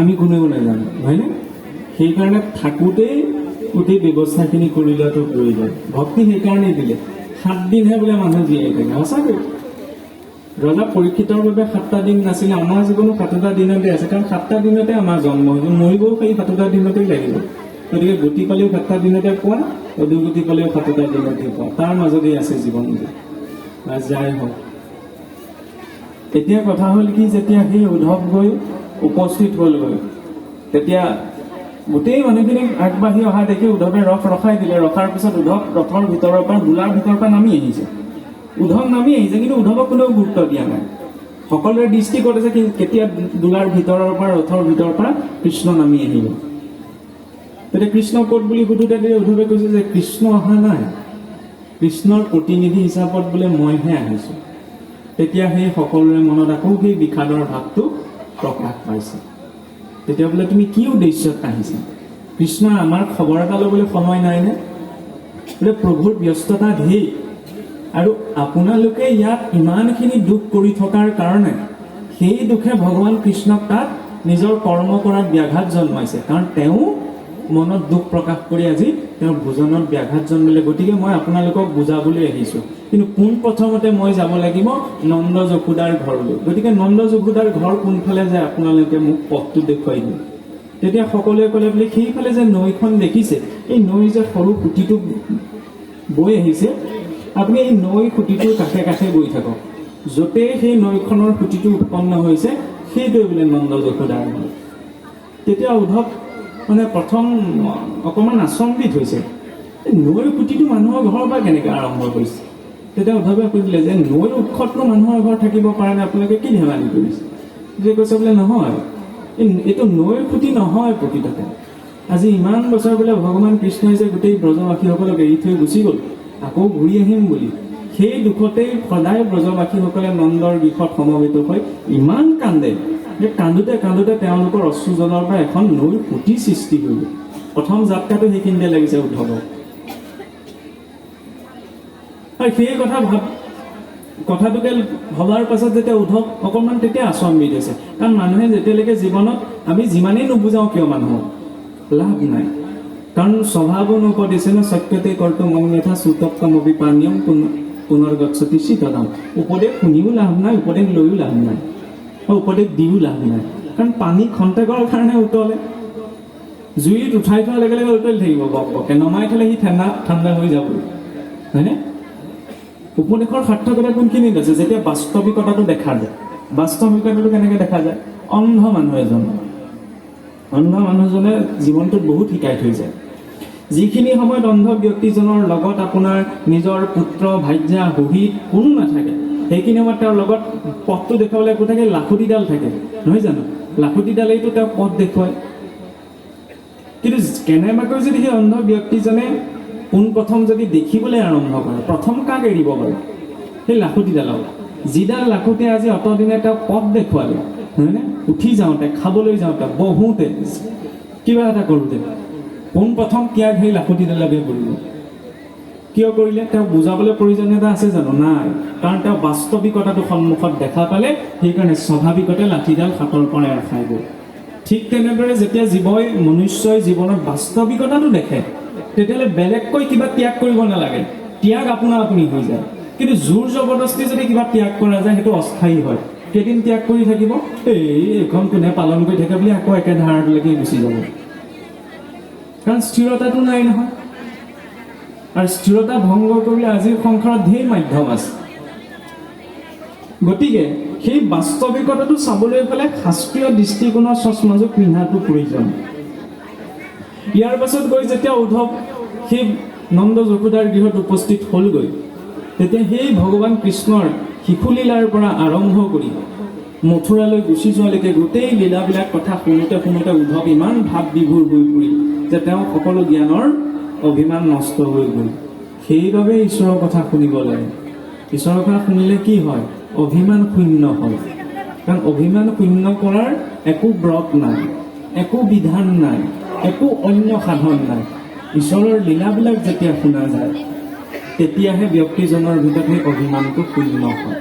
আমি কোনেও নাজানো, হয়নে? সেইকাৰণে থাকোঁতেই গোটেই ব্যৱস্থাখিনি কৰি লোৱাটো প্ৰয়োজন ভক্তি সেইকাৰণেই দিলে। সাত দিনহে বোলে মানুহ জীয়াই থাকে, সঁচাকৈ। ৰজা পৰীক্ষিতৰ বাবে সাতটা দিন নাছিলে, আমাৰ জীৱনো সাতোটা দিনতে আছে, কাৰণ সাতটা দিনতে আমাৰ জন্ম হৈছে মৰিবও সেই সাতোটা দিনতেই লাগিব। গতিকে গতি পালেও সাতটা দিনতে পোৱা অধোগতি পালেও সাতোটা দিনতে পোৱা। তাৰ মাজতেই আছে জীৱনটো। যাই হওক। এতিয়া কথা হ'ল কি, যেতিয়া সেই উদ্ধৱ গৈ উপস্থিত হ'লগৈ। তেতিয়া গোটেই মানুহখিনিক আগবাঢ়ি অহা দেখি উদ্ধৱে ৰথ ৰখাই দিলে। ৰখাৰ পিছত উদ্ধৱ ৰথৰ ভিতৰৰ পৰা দোলাৰ ভিতৰৰ পৰা নামি আহিছে। উদ্ধৱ নামি আহিছে কিন্তু উদ্ধৱক কোনেও গুৰুত্ব দিয়া নাই। সকলোৰে দৃষ্টি কৰিছে কি কেতিয়া দোলাৰ ভিতৰৰ পৰা ৰথৰ ভিতৰৰ পৰা কৃষ্ণ নামি আহিব। তেতিয়া কৃষ্ণ ক'ত বুলি সোধোতে উদ্ধৱে কৈছে যে কৃষ্ণ অহা নাই। কৃষ্ণৰ প্ৰতিনিধি হিচাপত বোলে মইহে আহিছো। তেতিয়া সেই সকলোৰে মনত আকৌ সেই বিষাদৰ ভাৱটো প্ৰকাশ পাইছে। তেতিয়া বোলে তুমি কি উদ্দেশ্যত আহিছা? কৃষ্ণৰ আমাৰ খবৰ এটা ল'বলৈ সময় নাইনে বোলে প্ৰভুৰ ব্যস্ততা ধেৰ আৰু আপোনালোকে ইয়াত ইমানখিনি দুখ কৰি থকাৰ কাৰণে সেই দুখে ভগৱান কৃষ্ণক তাত নিজৰ কৰ্ম কৰাত ব্যাঘাত জন্মাইছে। কাৰণ তেওঁ মনত দুখ প্ৰকাশ কৰি আজি তেওঁৰ ভোজনত ব্যাঘাত জন্মিলে। গতিকে মই আপোনালোকক বুজাবলৈ আহিছোঁ। কিন্তু পোন প্ৰথমতে মই যাব লাগিব নন্দ যশোদাৰ ঘৰলৈ। গতিকে নন্দ যশোদাৰ ঘৰ কোনফালে যায় আপোনালোকে মোক পথটো দেখুৱাই দিওঁ তেতিয়া সকলোৱে ক'লে বোলে, সেইফালে যে নৈখন দেখিছে, এই নৈ যে সৰু সুঁতিটো বৈ আহিছে, আপুনি এই নৈ সুঁতিটোৰ কাষে কাষে গৈ থাকক। য'তেই সেই নৈখনৰ সুঁতিটো উৎপন্ন হৈছে, সেইটোৱে বোলে নন্দ যশোদাৰ ঘৰ। তেতিয়া উদ্ধৱ মানে প্ৰথম অকণমান আচম্বিত হৈছে। নৈৰ সুঁতিটো মানুহৰ ঘৰৰ পৰা কেনেকৈ আৰম্ভ কৰিছে? তেতিয়া উদ্ধৱে সুধিলে যে নৈৰ উৎসতনো মানুহৰ ঘৰ থাকিব পাৰে নে আপোনালোকে কি ধেমালি কৰিছে? যে কৈছে বোলে, নহয়। এই- এইটো নৈৰ খুঁটি নহয় প্ৰকৃততে। আজি ইমান বছৰ বোলে ভগৱান কৃষ্ণই যে গোটেই ব্ৰজবাসীসকলক এৰি থৈ গুচি গ'ল। আকৌ ঘূৰি আহিম বুলি। সেই দুখতেই সদায় ব্ৰজবাসীসকলে নন্দৰ বিষত সমবেত হৈ ইমান কান্দে। যে কান্দোতে কান্দোতে তেওঁলোকৰ অশ্ৰুজনৰ পৰা এখন নৈৰ সুঁতি সৃষ্টি হৈ গ'ল প্ৰথম যাত্ৰাটো সেইখিনিতে লাগিছে উদ্ধৱক আৰু সেই কথা ভাব কথাটোকে ভবাৰ পাছত যেতিয়া উদ্ধৱ অকণমান তেতিয়া আচম্বিত হৈছে। কাৰণ মানুহে যেতিয়ালৈকে জীৱনত আমি যিমানেই নুবুজাওঁ কিয় মানুহক লাভ নাই। কাৰণ স্বভাৱ অনুপদিছে ন সত্যতে কৰ্ত মন্যথা সুতপ্তম অভিপানীয়ম পুনৰ্গচ্ছতি শীতদাম উপদেশ শুনিও লাভ নাই উপদেশ লৈও লাভ নাই। উপদেশ দিও লাভ নাই কাৰণ পানী খন্তেকৰ কাৰণে উতলে। জুইত উঠাই থোৱাৰ লগে লগে উতলি থাকিব, বক বকে। নমাই থলে সি ঠাণ্ডা ঠাণ্ডা হৈ যাব। হয়নে? উপদেশৰ সাৰ্থকতা কোনখিনিত আছে? যেতিয়া বাস্তৱিকতাটো দেখা যায়। বাস্তৱিকতাটো কেনেকে দেখা যায়? অন্ধ মানুহ এজন। অন্ধ মানুহজনে জীৱনটোত বহুত শিকাই থৈ যায়। যিখিনি সময়ত অন্ধ ব্যক্তিজনৰ লগত আপোনাৰ নিজৰ পুত্ৰ ভাৰ্যা শহীদ কোনো নাথাকে। সেইখিনি সময়ত তেওঁৰ লগত পথটো দেখুৱাবলৈ একো থাকে, লাখুটিডাল থাকে। নহয় জানো? লাখুটিডালেইতো তেওঁ পথ দেখুৱায়। কিন্তু কেনেবাকৈ যদি সেই অন্ধ ব্যক্তিজনে পোনপ্ৰথম যদি দেখিবলৈ আৰম্ভ কৰে, প্ৰথম কাক এৰিব বাৰু? সেই লাখুটিডালক। যিডাল লাখুটি আজি অতদিনে তেওঁক পথ দেখুৱালে, হয়নে? উঠি যাওঁতে, খাবলৈ যাওঁতে, বহোঁতে, কিবা এটা কৰোঁতে, পোনপ্ৰথম ত্যাগ সেই লাখুটিডালকে কৰিব কিয় কৰিলে? তেওঁ বুজাবলৈ প্ৰয়োজনীয়তা আছে জানো? নাই। কাৰণ তেওঁ বাস্তৱিকতাটো সন্মুখত দেখা পালে, সেইকাৰণে স্বাভাৱিকতে লাঠিডাল হাতৰ পৰা ৰখাই গ'ল। ঠিক তেনেদৰে যেতিয়া জীৱই মনুষ্যই জীৱনত বাস্তৱিকতাটো দেখে, তেতিয়াহ'লে বেলেগকৈ কিবা ত্যাগ কৰিব নালাগে। ত্যাগ আপোনা আপুনি হৈ যায়। কিন্তু জোৰ জবৰদস্তি যদি কিবা ত্যাগ কৰা যায়, সেইটো অস্থায়ী হয়। কেইদিন ত্যাগ কৰি থাকিব? এই, এইখন কোনে পালন কৰি থাকে বুলি আকৌ একে ধাৰাটোলৈকে গুচি যাব। কাৰণ স্থিৰতাটো নাই নহয়। আৰু স্থিৰতা ভংগ কৰিবলৈ আজিৰ সংসাৰত ধেৰ মাধ্যম আছে। গতিকে সেই বাস্তৱিকতাটো চাবলৈ গ'লে শাস্ত্ৰীয় দৃষ্টিকোণৰ চচমাযোগ পিন্ধাটো প্ৰয়োজন। ইয়াৰ পাছত গৈ যেতিয়া উদ্ধৱ সেই নন্দ যশোদাৰ গৃহত উপস্থিত হ'লগৈ তেতিয়া সেই ভগৱান কৃষ্ণৰ শিশুলীলাৰ পৰা আৰম্ভ কৰি মথুৰালৈ গুচি যোৱালৈকে গোটেই লীলাবিলাক কথা শুনোতে শুনোতে উদ্ধৱ ইমান ভাৱ বিভোৰ হৈ পৰিল যে তেওঁ সকলো জ্ঞানৰ অভিমান নষ্ট হৈ গ'ল। সেইবাবে ঈশ্বৰৰ কথা শুনিব লাগে। ঈশ্বৰৰ কথা শুনিলে কি হয়? অভিমান শূন্য হয়। কাৰণ অভিমান শূন্য কৰাৰ একো ব্ৰত নাই একো বিধান নাই একো অন্য সাধন নাই। ঈশ্বৰৰ লীলাবিলাক যেতিয়া শুনা যায় তেতিয়াহে ব্যক্তিজনৰ ভিতৰত সেই অভিমানটো শূন্য হয়।